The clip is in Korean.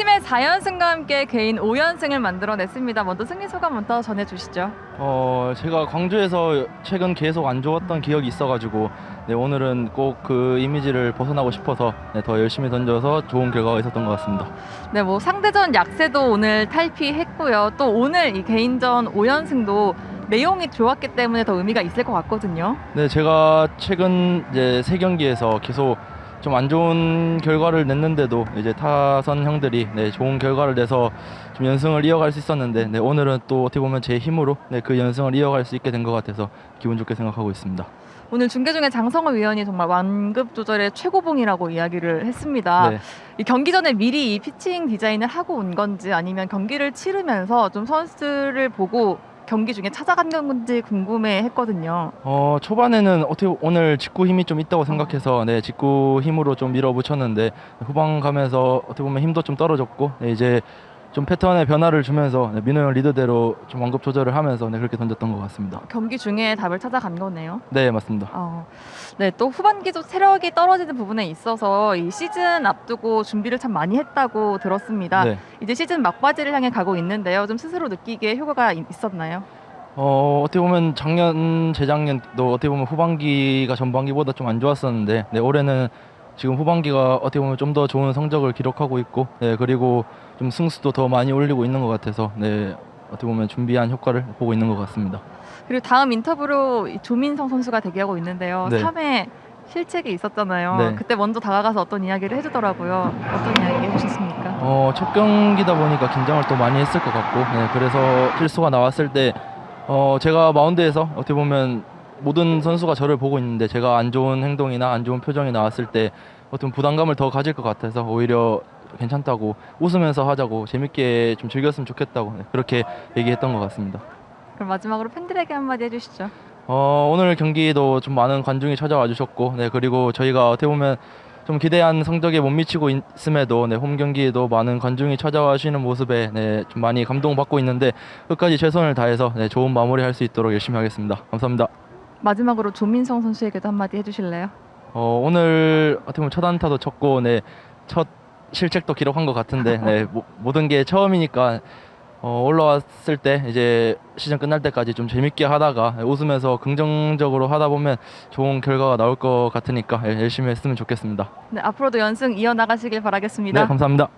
팀의 4연승과 함께 개인 5연승을 만들어냈습니다. 먼저 승리 소감 먼저 전해주시죠. 어 제가 광주에서 최근 계속 안 좋았던 기억이 있어가지고 네, 오늘은 꼭 그 이미지를 벗어나고 싶어서 네, 더 열심히 던져서 좋은 결과가 있었던 것 같습니다. 네, 뭐 상대전 약세도 오늘 탈피했고요. 또 오늘 이 개인전 5연승도 내용이 좋았기 때문에 더 의미가 있을 것 같거든요. 네 제가 최근 이제 세 경기에서 계속 좀 안 좋은 결과를 냈는데도 이제 타선 형들이 네, 좋은 결과를 내서 좀 연승을 이어갈 수 있었는데 네, 오늘은 또 어떻게 보면 제 힘으로 네, 그 연승을 이어갈 수 있게 된 것 같아서 기분 좋게 생각하고 있습니다. 오늘 중계 중에 장성호 위원이 정말 완급 조절의 최고봉이라고 이야기를 했습니다. 네. 이 경기 전에 미리 이 피칭 디자인을 하고 온 건지 아니면 경기를 치르면서 좀 선수를 보고 경기 중에 찾아간 건지 궁금해 했거든요. 어 초반에는 어떻게 오늘 직구 힘이 좀 있다고 생각해서 네 직구 힘으로 좀 밀어붙였는데 후반 가면서 어떻게 보면 힘도 좀 떨어졌고 네, 이제 좀 패턴의 변화를 주면서 네, 민호 형 리드대로 좀 완급 조절을 하면서 네, 그렇게 던졌던 것 같습니다. 경기 중에 답을 찾아간 거네요. 네 맞습니다. 어, 네, 또 후반기도 체력이 떨어지는 부분에 있어서 이 시즌 앞두고 준비를 참 많이 했다고 들었습니다. 네. 이제 시즌 막바지를 향해 가고 있는데요. 좀 스스로 느끼기에 효과가 있- 있었나요? 어 어떻게 보면 작년 재작년도 어떻게 보면 후반기가 전반기보다 좀 안 좋았었는데 네 올해는 지금 후반기가 어떻게 보면 좀 더 좋은 성적을 기록하고 있고 네 그리고 좀 승수도 더 많이 올리고 있는 것 같아서 네 어떻게 보면 준비한 효과를 보고 있는 것 같습니다. 그리고 다음 인터뷰로 이 조민성 선수가 대기하고 있는데요. 네. 3회 실책이 있었잖아요. 네. 그때 먼저 다가가서 어떤 이야기를 해주더라고요. 어떤 이야기 해주셨습니까? 어, 첫 경기다 보니까 긴장을 또 많이 했을 것 같고, 네, 그래서 실수가 나왔을 때, 어, 제가 마운드에서 어떻게 보면 모든 선수가 저를 보고 있는데 제가 안 좋은 행동이나 안 좋은 표정이 나왔을 때 어떤 부담감을 더 가질 것 같아서 오히려 괜찮다고 웃으면서 하자고 재밌게 좀 즐겼으면 좋겠다고 네, 그렇게 얘기했던 것 같습니다. 그럼 마지막으로 팬들에게 한마디 해주시죠. 어, 오늘 경기도 좀 많은 관중이 찾아와 주셨고, 네, 그리고 저희가 어떻게 보면 좀 기대한 성적에 못 미치고 있음에도 네, 홈 경기에도 많은 관중이 찾아와 주시는 모습에 네, 좀 많이 감동받고 있는데 끝까지 최선을 다해서 네, 좋은 마무리 할 수 있도록 열심히 하겠습니다. 감사합니다. 마지막으로 조민성 선수에게도 한마디 해주실래요? 어, 오늘 어떻게 보면 첫 안타도 쳤고, 네, 첫 실책도 기록한 것 같은데, 네, 모, 모든 게 처음이니까 어, 올라왔을 때 이제 시즌 끝날 때까지 좀 재밌게 하다가 웃으면서 긍정적으로 하다 보면 좋은 결과가 나올 것 같으니까 예, 열심히 했으면 좋겠습니다. 네, 앞으로도 연승 이어나가시길 바라겠습니다. 네, 감사합니다.